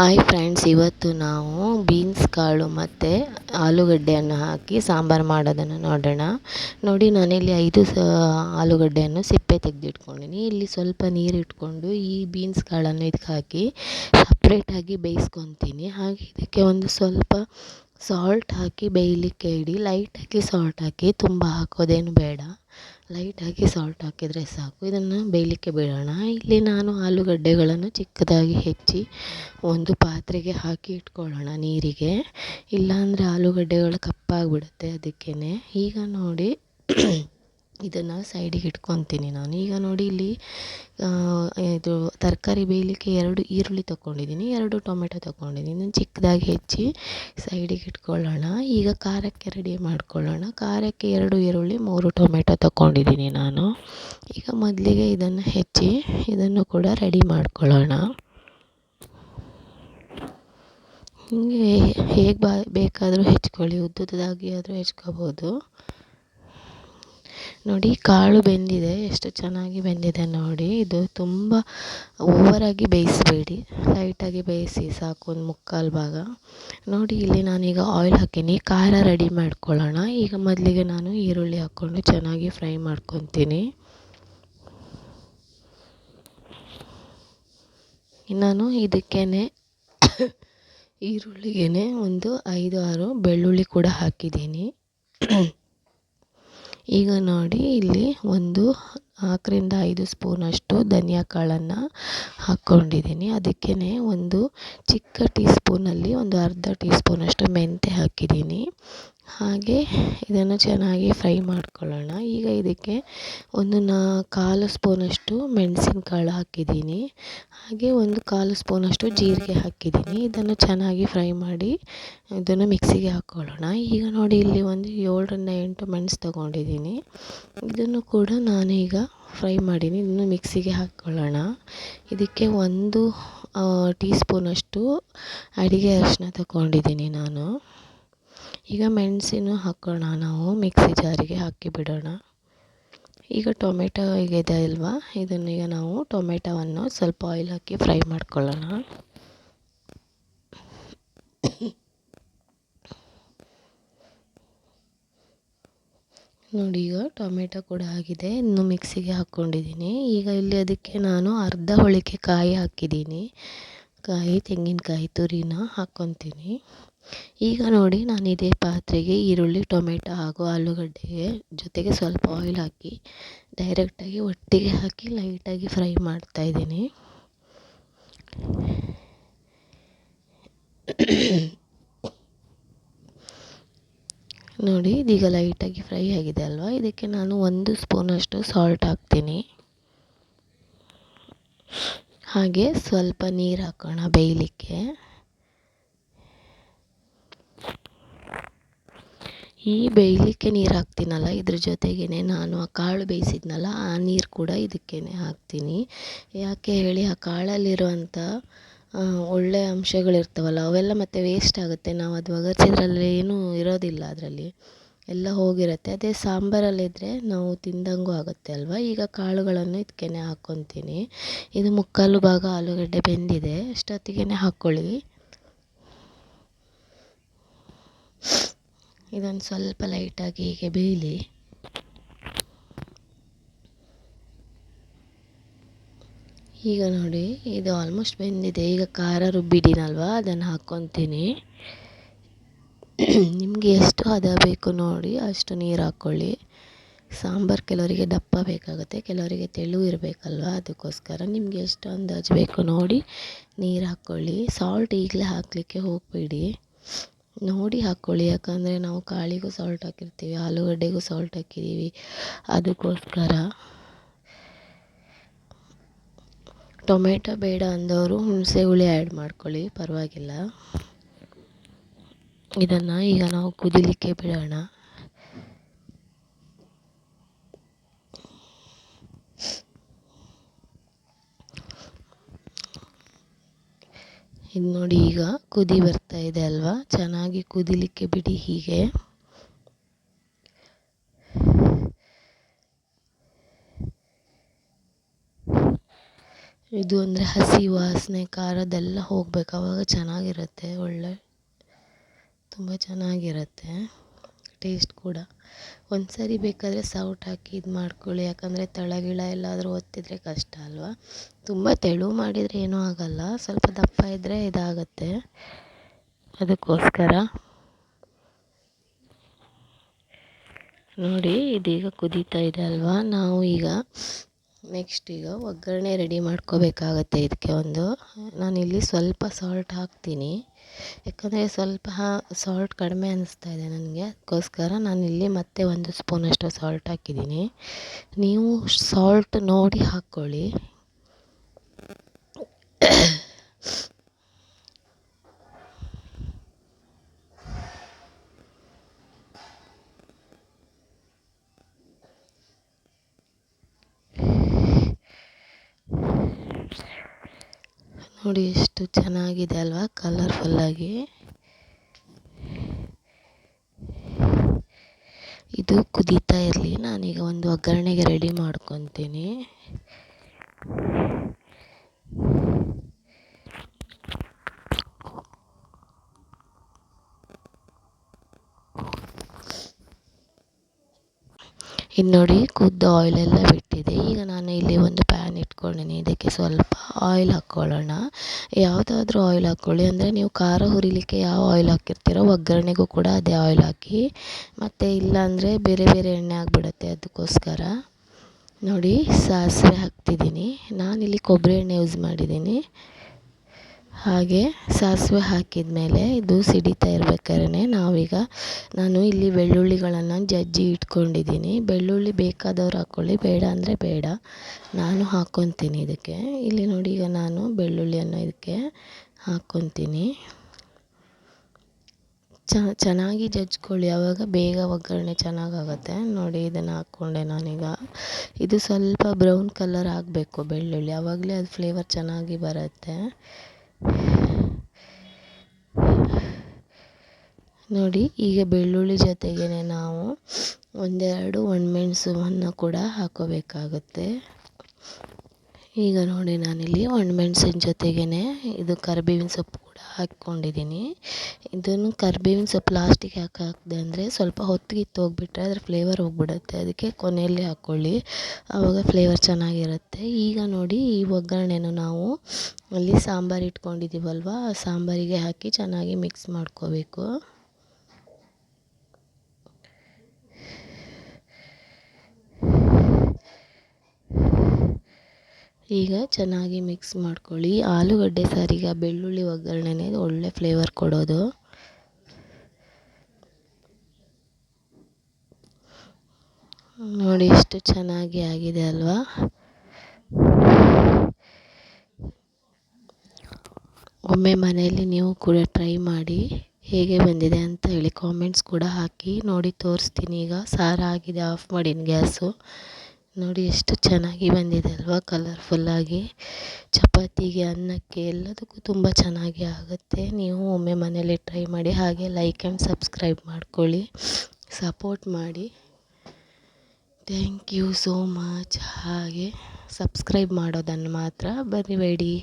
Hi friends ಇವತ್ತು ನಾವು beans ಕಾಳು ಮತ್ತು ಆಲೂಗಡ್ಡೆಯನ್ನು ಹಾಕಿ ಸಾಂಬಾರು ಮಾಡೋದನ್ನು ನೋಡೋಣ. ನೋಡಿ ನಾನಿಲ್ಲಿ ಐದು ಸ, ಆಲೂಗಡ್ಡೆಯನ್ನು ಸಿಪ್ಪೆ ತೆಗೆದಿಟ್ಕೊಂಡಿನಿ. ಇಲ್ಲಿ ಸ್ವಲ್ಪ ನೀರು ಇಟ್ಕೊಂಡು ಈ ಬೀನ್ಸ್ ಕಾಳನ್ನು ಇದಕ್ಕೆ ಹಾಕಿ ಸಪ್ರೇಟಾಗಿ ಬೇಯಿಸ್ಕೊತೀನಿ. ಹಾಗೆ ಇದಕ್ಕೆ ಒಂದು ಸ್ವಲ್ಪ ಸಾಲ್ಟ್ ಹಾಕಿ ಬೇಯಲಿಕ್ಕೆ ಇಡಿ. ಲೈಟಾಗಿ ಸಾಲ್ಟ್ ಹಾಕಿ ತುಂಬ ಹಾಕೋದೇನು ಬೇಡ. ಲೈಟಾಗಿ ಸಾಲ್ಟ್ ಹಾಕಿದರೆ ಸಾಕು. ಇದನ್ನು ಬೇಯಲಿಕ್ಕೆ ಬಿಡೋಣ. ಇಲ್ಲಿ ನಾನು ಆಲೂಗಡ್ಡೆಗಳನ್ನು ಚಿಕ್ಕದಾಗಿ ಹೆಚ್ಚಿ ಒಂದು ಪಾತ್ರೆಗೆ ಹಾಕಿ ಇಟ್ಕೊಳ್ಳೋಣ ನೀರಿಗೆ. ಇಲ್ಲಾಂದರೆ ಆಲೂಗಡ್ಡೆಗಳು ಕಪ್ಪಾಗಿಬಿಡುತ್ತೆ ಅದಕ್ಕೇ ಈಗ ನೋಡಿ ಇದನ್ನು ಸೈಡಿಗೆ ಇಟ್ಕೊತೀನಿ ನಾನು. ಈಗ ನೋಡಿ ಇಲ್ಲಿ ಇದು ತರಕಾರಿ ಬೇಯಲಿಕ್ಕೆ ಎರಡು ಈರುಳ್ಳಿ ತೊಗೊಂಡಿದ್ದೀನಿ ಎರಡು ಟೊಮೆಟೊ ತೊಗೊಂಡಿದ್ದೀನಿ ಚಿಕ್ಕದಾಗಿ ಹೆಚ್ಚಿ ಸೈಡಿಗೆ ಇಟ್ಕೊಳ್ಳೋಣ. ಈಗ ಖಾರಕ್ಕೆ ರೆಡಿ ಮಾಡ್ಕೊಳ್ಳೋಣ. ಖಾರಕ್ಕೆ ಎರಡು ಈರುಳ್ಳಿ, ಮೂರು ಟೊಮೆಟೊ ತೊಗೊಂಡಿದ್ದೀನಿ ನಾನು. ಈಗ ಮೊದಲಿಗೆ ಇದನ್ನು ಹೆಚ್ಚಿ ಇದನ್ನು ಕೂಡ ರೆಡಿ ಮಾಡ್ಕೊಳ್ಳೋಣ. ಹೀಗೆ ಹೇಗೆ ಬಾ, ಬೇಕಾದರೂ ಹೆಚ್ಕೊಳ್ಳಿ ಉದ್ದುದ್ದಾಗಿ ಆದರೂ ಹೆಚ್ಕೋಬೋದು. ನೋಡಿ ಕಾಳು ಬೆಂದಿದೆ, ಎಷ್ಟು ಚೆನ್ನಾಗಿ ಬೆಂದಿದೆ ನೋಡಿ. ಇದು ತುಂಬ ಓವರಾಗಿ ಬೇಯಿಸಬೇಡಿ, ಲೈಟಾಗಿ ಬೇಯಿಸಿ ಸಾಕು ಒಂದು ಮುಕ್ಕಾಲು ಭಾಗ. ನೋಡಿ, ಇಲ್ಲಿ ನಾನೀಗ ಆಯಿಲ್ ಹಾಕೀನಿ, ಖಾರ ರೆಡಿ ಮಾಡ್ಕೊಳ್ಳೋಣ. ಈಗ ಮೊದಲಿಗೆ ನಾನು ಈರುಳ್ಳಿ ಹಾಕ್ಕೊಂಡು ಚೆನ್ನಾಗಿ ಫ್ರೈ ಮಾಡ್ಕೊತೀನಿ. ನಾನು ಇದಕ್ಕೇ ಈರುಳ್ಳಿಗೆ ಒಂದು ಐದು ಆರು ಬೆಳ್ಳುಳ್ಳಿ ಕೂಡ ಹಾಕಿದ್ದೀನಿ. ಈಗ ನೋಡಿ, ಇಲ್ಲಿ ಒಂದು ನಾಲ್ಕರಿಂದ ಐದು ಸ್ಪೂನಷ್ಟು ಧನಿಯಾ ಕಾಳನ್ನು ಹಾಕ್ಕೊಂಡಿದ್ದೀನಿ. ಅದಕ್ಕೇ ಒಂದು ಚಿಕ್ಕ ಟೀ ಸ್ಪೂನಲ್ಲಿ ಒಂದು ಅರ್ಧ ಟೀ ಸ್ಪೂನಷ್ಟು ಮೆಂತ್ಯ ಹಾಕಿದ್ದೀನಿ. ಹಾಗೆ ಇದನ್ನು ಚೆನ್ನಾಗಿ ಫ್ರೈ ಮಾಡ್ಕೊಳ್ಳೋಣ. ಈಗ ಇದಕ್ಕೆ ಒಂದು ನಾ, ಕಾಲು ಸ್ಪೂನಷ್ಟು ಮೆಣಸಿನ್ಕಾಳು ಹಾಕಿದ್ದೀನಿ. ಹಾಗೆ ಒಂದು ಕಾಲು ಸ್ಪೂನಷ್ಟು ಜೀರಿಗೆ ಹಾಕಿದ್ದೀನಿ. ಇದನ್ನು ಚೆನ್ನಾಗಿ ಫ್ರೈ ಮಾಡಿ ಇದನ್ನು ಮಿಕ್ಸಿಗೆ ಹಾಕ್ಕೊಳ್ಳೋಣ ಈಗ ನೋಡಿ ಇಲ್ಲಿ ಒಂದು ಏಳರಿಂದ ಎಂಟು ಮೆಣಸು ತೊಗೊಂಡಿದ್ದೀನಿ. ಇದನ್ನು ಕೂಡ ನಾನೀಗ ಫ್ರೈ ಮಾಡೀನಿ. ಇದನ್ನು ಮಿಕ್ಸಿಗೆ ಹಾಕ್ಕೊಳ್ಳೋಣ ಇದಕ್ಕೆ ಒಂದು ಟೀ ಸ್ಪೂನಷ್ಟು ಅಡಿಗೆ ಅರಿಶಿನ ತಗೊಂಡಿದ್ದೀನಿ ನಾನು. ಈಗ ಮೆಣಸಿನ ಹಾಕೋಣ ನಾವು, ಮಿಕ್ಸಿ ಜಾರಿಗೆ ಹಾಕಿ ಬಿಡೋಣ. ಈಗ ಟೊಮೆಟೊ ಇದೆ ಅಲ್ವಾ? ಇದನ್ನೀಗ ನಾವು ಟೊಮೆಟೊವನ್ನು ಸ್ವಲ್ಪ ಆಯಿಲ್ ಹಾಕಿ ಫ್ರೈ ಮಾಡ್ಕೊಳ್ಳೋಣ. ನೋಡಿ, ಈಗ ಟೊಮೆಟೊ ಕೂಡ ಆಗಿದೆ. ಇನ್ನು ಮಿಕ್ಸಿಗೆ ಹಾಕ್ಕೊಂಡಿದ್ದೀನಿ. ಈಗ ಇಲ್ಲಿ ಅದಕ್ಕೆ ನಾನು ಅರ್ಧ ಹೋಳಿಗೆ ಕಾಯಿ ಹಾಕಿದ್ದೀನಿ. ಕಾಯಿ, ತೆಂಗಿನಕಾಯಿ, ತುರಿನ ಹಾಕ್ಕೊತೀನಿ. ಈಗ ನೋಡಿ ನಾನು ಇದೇ ಪಾತ್ರೆಗೆ ಈರುಳ್ಳಿ, ಟೊಮೆಟೊ ಹಾಗೂ ಆಲೂಗಡ್ಡೆಗೆ ಜೊತೆಗೆ ಸ್ವಲ್ಪ ಆಯಿಲ್ ಹಾಕಿ ಡೈರೆಕ್ಟಾಗಿ ಒಟ್ಟಿಗೆ ಹಾಕಿ ಲೈಟಾಗಿ ಫ್ರೈ ಮಾಡ್ತಾಯಿದ್ದೀನಿ ನೋಡಿ, ಇದೀಗ ಲೈಟಾಗಿ ಫ್ರೈ ಆಗಿದೆ ಅಲ್ವಾ? ಇದಕ್ಕೆ ನಾನು ಒಂದು ಸ್ಪೂನಷ್ಟು ಸಾಲ್ಟ್ ಹಾಕ್ತೀನಿ. ಹಾಗೆ ಸ್ವಲ್ಪ ನೀರು ಹಾಕೋಣ ಬೇಯಲಿಕ್ಕೆ. ಈ ಬೇಯಲಿಕ್ಕೆ ನೀರು ಹಾಕ್ತೀನಲ್ಲ, ಇದ್ರ ಜೊತೆಗೇ ನಾನು ಆ ಕಾಳು ಬೇಯಿಸಿದ್ನಲ್ಲ, ಆ ನೀರು ಕೂಡ ಇದಕ್ಕೇ ಹಾಕ್ತೀನಿ. ಯಾಕೆ ಹೇಳಿ, ಆ ಕಾಳಲ್ಲಿರುವಂಥ ಒಳ್ಳೆಯ ಅಂಶಗಳಿರ್ತಾವಲ್ಲ, ಅವೆಲ್ಲ ಮತ್ತು ವೇಸ್ಟ್ ಆಗುತ್ತೆ. ನಾವು ಅದು ಒಗರ್ಸಿದ್ರಲ್ಲಿ ಏನೂ ಇರೋದಿಲ್ಲ ಅದರಲ್ಲಿ. ಎಲ್ಲ ಹೋಗಿರುತ್ತೆ. ಅದೇ ಸಾಂಬಾರಲ್ಲಿದ್ದರೆ ನಾವು ತಿಂದಂಗೂ ಆಗುತ್ತೆ ಅಲ್ವಾ? ಈಗ ಕಾಳುಗಳನ್ನು ಇದಕ್ಕೇ ಹಾಕ್ಕೊತೀನಿ. ಇದು ಮುಕ್ಕಾಲು ಭಾಗ ಆಲೂಗಡ್ಡೆ ಬೆಂದಿದೆ. ಅಷ್ಟೊತ್ತಿಗೆ ಹಾಕ್ಕೊಳ್ಳಿ ಇದೊಂದು ಸ್ವಲ್ಪ ಲೈಟಾಗಿ ಹೀಗೆ ಬೇಯಲಿ ಈಗ ನೋಡಿ, ಇದು ಆಲ್ಮೋಸ್ಟ್ ಬೆಂದಿದೆ. ಈಗ ಖಾರ ರುಬ್ಬಿದ್ದೀನಲ್ವ? ಅದನ್ನು ಹಾಕ್ಕೊತೀನಿ. ನಿಮಗೆ ಎಷ್ಟು ಹದ ಬೇಕು ನೋಡಿ, ಅಷ್ಟು ನೀರು ಹಾಕ್ಕೊಳ್ಳಿ. ಸಾಂಬಾರು ಕೆಲವರಿಗೆ ದಪ್ಪ ಬೇಕಾಗುತ್ತೆ, ಕೆಲವರಿಗೆ ತೆಳು ಇರಬೇಕಲ್ವ? ಅದಕ್ಕೋಸ್ಕರ ನಿಮಗೆ ಎಷ್ಟು ಅಂದಾಜು ಬೇಕು ನೋಡಿ, ನೀರು ಹಾಕ್ಕೊಳ್ಳಿ. ಸಾಲ್ಟ್ ಈಗಲೇ ಹಾಕಲಿಕ್ಕೆ ಹೋಗಬೇಡಿ. ನೋಡಿ ಹಾಕ್ಕೊಳ್ಳಿ ಯಾಕಂದರೆ ನಾವು ಕಾಳಿಗೂ ಸಾಲ್ಟ್ ಹಾಕಿರ್ತೀವಿ, ಆಲೂಗಡ್ಡೆಗೂ ಸಾಲ್ಟ್ ಹಾಕಿದ್ದೀವಿ ಅದಕ್ಕೋಸ್ಕರ ಟೊಮೆಟೊ ಬೇಡ ಅಂದವರು ಹುಣಸೆ ಹುಳಿ ಆ್ಯಡ್ ಮಾಡ್ಕೊಳ್ಳಿ, ಪರವಾಗಿಲ್ಲ. ಇದನ್ನು ಈಗ ನಾವು ಕುದಿಲಿಕ್ಕೆ ಬಿಡೋಣ. ಇದು ನೋಡಿ ಈಗ ಕುದಿ ಬರ್ತಾ ಇದೆ ಅಲ್ವಾ? ಚೆನ್ನಾಗಿ ಕುದಿಲಿಕ್ಕೆ ಬಿಡಿ ಹೀಗೆ. ಇದು ಅಂದರೆ ಹಸಿ ವಾಸನೆ, ಖಾರದ್ದೆಲ್ಲ ಹೋಗ್ಬೇಕು. ಆವಾಗ ಚೆನ್ನಾಗಿರುತ್ತೆ, ಒಳ್ಳೆ, ತುಂಬ ಚೆನ್ನಾಗಿರುತ್ತೆ ಟೇಸ್ಟ್ ಕೂಡ. ಒಂದು ಬೇಕಾದರೆ ಸೌಟ್ ಹಾಕಿ ಇದು ಮಾಡ್ಕೊಳ್ಳಿ ಯಾಕಂದರೆ ತಳಗಿಳ ಎಲ್ಲಾದರೂ ಒತ್ತಿದರೆ ಕಷ್ಟ ಅಲ್ವಾ? ತುಂಬ ತೆಳು ಮಾಡಿದರೆ ಏನೂ ಆಗೋಲ್ಲ. ಸ್ವಲ್ಪ ದಪ್ಪ ಇದ್ದರೆ ಇದಾಗುತ್ತೆ. ಅದಕ್ಕೋಸ್ಕರ ನೋಡಿ ಇದೀಗ ಕುದೀತಾ ಇದೆ ಅಲ್ವಾ? ನಾವು ಈಗ ನೆಕ್ಸ್ಟ್ ಈಗ ಒಗ್ಗರಣೆ ರೆಡಿ ಮಾಡ್ಕೋಬೇಕಾಗತ್ತೆ ಇದಕ್ಕೆ ಒಂದು. ನಾನಿಲ್ಲಿ ಸ್ವಲ್ಪ ಸಾಲ್ಟ್ ಹಾಕ್ತೀನಿ. ಯಾಕಂದರೆ ಸ್ವಲ್ಪ ಸಾಲ್ಟ್ ಕಡಿಮೆ ಅನ್ನಿಸ್ತಾ ಇದೆ ನನಗೆ. ಅದಕ್ಕೋಸ್ಕರ ನಾನಿಲ್ಲಿ ಮತ್ತೆ ಒಂದು ಸ್ಪೂನಷ್ಟು ಸಾಲ್ಟ್ ಹಾಕಿದ್ದೀನಿ. ನೀವು ಸಾಲ್ಟ್ ನೋಡಿ ಹಾಕ್ಕೊಳ್ಳಿ. ನೋಡಿ ಎಷ್ಟು ಚೆನ್ನಾಗಿದೆ ಅಲ್ವಾ ಕಲರ್ಫುಲ್ಲಾಗಿ ಇದು ಕುದೀತಾ ಇರಲಿ, ನಾನೀಗ ಒಂದು ಒಗ್ಗರಣೆಗೆ ರೆಡಿ ಮಾಡ್ಕೊತೀನಿ. ಇದು ನೋಡಿ ಕುದ್ದ ಆಯಿಲೆಲ್ಲ ಬಿಟ್ಟಿದೆ. ಈಗ ಇಟ್ಕೊಂಡಿನಿ ಇದಕ್ಕೆ ಸ್ವಲ್ಪ ಆಯಿಲ್ ಹಾಕ್ಕೊಳ್ಳೋಣ ಯಾವುದಾದ್ರೂ ಆಯಿಲ್ ಹಾಕ್ಕೊಳ್ಳಿ ಅಂದರೆ ನೀವು ಖಾರ ಹುರಿಲಿಕ್ಕೆ ಯಾವ ಆಯಿಲ್ ಹಾಕಿರ್ತೀರೋ ಒಗ್ಗರಣೆಗೂ ಕೂಡ ಅದೇ ಆಯಿಲ್ ಹಾಕಿ. ಮತ್ತು ಇಲ್ಲಾಂದರೆ ಬೇರೆ ಬೇರೆ ಎಣ್ಣೆ ಆಗಿಬಿಡುತ್ತೆ ಅದಕ್ಕೋಸ್ಕರ. ನೋಡಿ, ಸಾಸಿವೆ ಹಾಕ್ತಿದ್ದೀನಿ. ನಾನಿಲ್ಲಿ ಕೊಬ್ಬರಿ ಎಣ್ಣೆ ಯೂಸ್ ಮಾಡಿದ್ದೀನಿ. ಹಾಗೆ ಸಾಸಿವೆ ಹಾಕಿದ ಮೇಲೆ ಇದು ಸಿಡಿತಾ ಇರ್ಬೇಕಾದ್ರೆ ನಾವೀಗ ನಾನು ಇಲ್ಲಿ ಬೆಳ್ಳುಳ್ಳಿಗಳನ್ನು ಜಜ್ಜಿ ಇಟ್ಕೊಂಡಿದ್ದೀನಿ. ಬೆಳ್ಳುಳ್ಳಿ ಬೇಕಾದವ್ರು ಹಾಕ್ಕೊಳ್ಳಿ ಬೇಡ ಅಂದರೆ ಬೇಡ. ನಾನು ಹಾಕ್ಕೊತೀನಿ ಇದಕ್ಕೆ. ಇಲ್ಲಿ ನೋಡಿ ಈಗ ನಾನು ಬೆಳ್ಳುಳ್ಳಿಯನ್ನು ಇದಕ್ಕೆ ಹಾಕ್ಕೊತೀನಿ ಚೆನ್ನಾಗಿ ಜಜ್ಕೊಳ್ಳಿ ಆವಾಗ ಬೇಗ ಒಗ್ಗರಣೆ ಚೆನ್ನಾಗಾಗತ್ತೆ. ನೋಡಿ ಇದನ್ನು ಹಾಕ್ಕೊಂಡೆ ನಾನೀಗ. ಇದು ಸ್ವಲ್ಪ ಬ್ರೌನ್ ಕಲರ್ ಆಗಬೇಕು ಬೆಳ್ಳುಳ್ಳಿ. ಆವಾಗಲೇ ಅದು ಫ್ಲೇವರ್ ಚೆನ್ನಾಗಿ ಬರುತ್ತೆ. ನೋಡಿ ಈಗ ಬೆಳ್ಳುಳ್ಳಿ ಜೊತೆಗೇ ನಾವು ಒಂದೆರಡು ಒಣಮೆಣಸುವನ್ನು ಕೂಡ ಹಾಕೋಬೇಕಾಗುತ್ತೆ. ಈಗ ನೋಡಿ ನಾನಿಲ್ಲಿ ಒಣಮೆಣ್ಸಿನ ಜೊತೆಗೇ ಇದು ಕರಿಬೇವಿನ ಸೊಪ್ಪು ಕೂಡ ಹಾಕ್ಕೊಂಡಿದ್ದೀನಿ. ಇದನ್ನು ಕರಿಬೇವಿನ ಸೊಪ್ಪು ಲಾಸ್ಟಿಗೆ ಯಾಕೆ ಹಾಕಿದೆ ಅಂದರೆ ಸ್ವಲ್ಪ ಹೊತ್ತಿಗೆ ಹೋಗಿಬಿಟ್ರೆ ಅದ್ರ ಫ್ಲೇವರ್ ಹೋಗ್ಬಿಡುತ್ತೆ. ಅದಕ್ಕೆ ಕೊನೆಯಲ್ಲಿ ಹಾಕ್ಕೊಳ್ಳಿ ಆವಾಗ ಫ್ಲೇವರ್ ಚೆನ್ನಾಗಿರುತ್ತೆ. ಈಗ ನೋಡಿ ಈ ಒಗ್ಗರಣೆನೂ ನಾವು ಅಲ್ಲಿ ಸಾಂಬಾರು ಇಟ್ಕೊಂಡಿದ್ದೀವಲ್ವ, ಆ ಸಾಂಬಾರಿಗೆ ಹಾಕಿ ಚೆನ್ನಾಗಿ ಮಿಕ್ಸ್ ಮಾಡ್ಕೋಬೇಕು. ಈಗ ಚೆನ್ನಾಗಿ ಮಿಕ್ಸ್ ಮಾಡ್ಕೊಳ್ಳಿ. ಆಲೂಗಡ್ಡೆ ಸಾರಿಗೆ ಬೆಳ್ಳುಳ್ಳಿ ಒಗ್ಗರಣೆನೇ ಒಳ್ಳೆ ಫ್ಲೇವರ್ ಕೊಡೋದು. ನೋಡಿ ಎಷ್ಟು ಚೆನ್ನಾಗಿ ಆಗಿದೆ ಅಲ್ವಾ? ಒಮ್ಮೆ ಮನೆಯಲ್ಲಿ ನೀವು ಕೂಡ ಟ್ರೈ ಮಾಡಿ ಹೇಗೆ ಬಂದಿದೆ ಅಂತ ಹೇಳಿ ಕಾಮೆಂಟ್ಸ್ ಕೂಡ ಹಾಕಿ. ನೋಡಿ ತೋರಿಸ್ತೀನಿ ಈಗ. ಸಾರು ಆಗಿದೆ ಆಫ್ ಮಾಡೀನಿ ಗ್ಯಾಸು. ನೋಡಿ ಎಷ್ಟು ಚೆನ್ನಾಗಿ ಬಂದಿದೆ ಅಲ್ವಾ ಕಲರ್ಫುಲ್ಲಾಗಿ ಚಪಾತಿಗೆ, ಅನ್ನಕ್ಕೆ ಎಲ್ಲದಕ್ಕೂ ತುಂಬ ಚೆನ್ನಾಗಿ ಆಗುತ್ತೆ. ನೀವು ಒಮ್ಮೆ ಮನೇಲಿ ಟ್ರೈ ಮಾಡಿ ಹಾಗೆ ಲೈಕ್ ಆ್ಯಂಡ್ ಸಬ್ಸ್ಕ್ರೈಬ್ ಮಾಡ್ಕೊಳ್ಳಿ. ಸಪೋರ್ಟ್ ಮಾಡಿ. ಥ್ಯಾಂಕ್ ಯು ಸೋ ಮಚ್ ಹಾಗೆ ಸಬ್ಸ್ಕ್ರೈಬ್ ಮಾಡೋದನ್ನು ಮಾತ್ರ ಬರಿಬೇಡಿ